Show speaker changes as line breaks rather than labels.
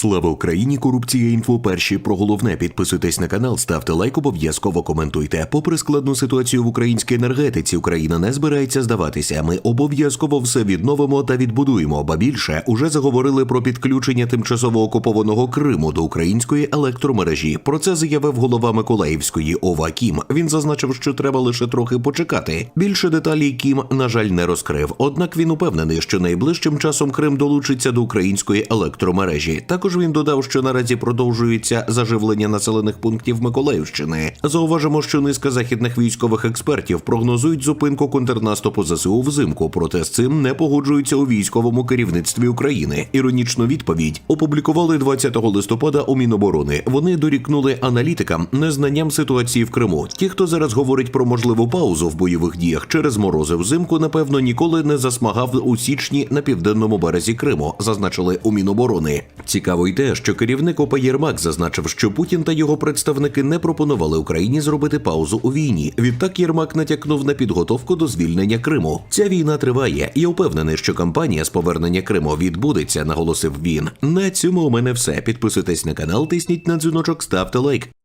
Слава Україні! Корупція інфо. Перші про головне. Підписуйтесь на канал, ставте лайк, обов'язково коментуйте. Попри складну ситуацію в українській енергетиці, Україна не збирається здаватися. Ми обов'язково все відновимо та відбудуємо. Ба більше уже заговорили про підключення тимчасово окупованого Криму до української електромережі. Про це заявив голова Миколаївської ОВА Кім. Він зазначив, що треба лише трохи почекати. Більше деталей Кім, на жаль, не розкрив. Однак він упевнений, що найближчим часом Крим долучиться до української електромережі. Також він додав, що наразі продовжується заживлення населених пунктів Миколаївщини. Зауважимо, що низка західних військових експертів прогнозують зупинку контрнаступу ЗСУ взимку. Проте з цим не погоджуються у військовому керівництві України. Іронічну відповідь опублікували 20 листопада у Міноборони. Вони дорікнули аналітикам незнанням ситуації в Криму. Ті, хто зараз говорить про можливу паузу в бойових діях через морози взимку, напевно, ніколи не засмагав у січні на південному березі Криму, зазначили у Міноборони. Цікаво й те, що керівник ОП Єрмак зазначив, що Путін та його представники не пропонували Україні зробити паузу у війні. Відтак Єрмак натякнув на підготовку до звільнення Криму. Ця війна триває. і впевнений, що кампанія з повернення Криму відбудеться, наголосив він. На цьому у мене все. Підписуйтесь на канал, тисніть на дзвіночок, ставте лайк.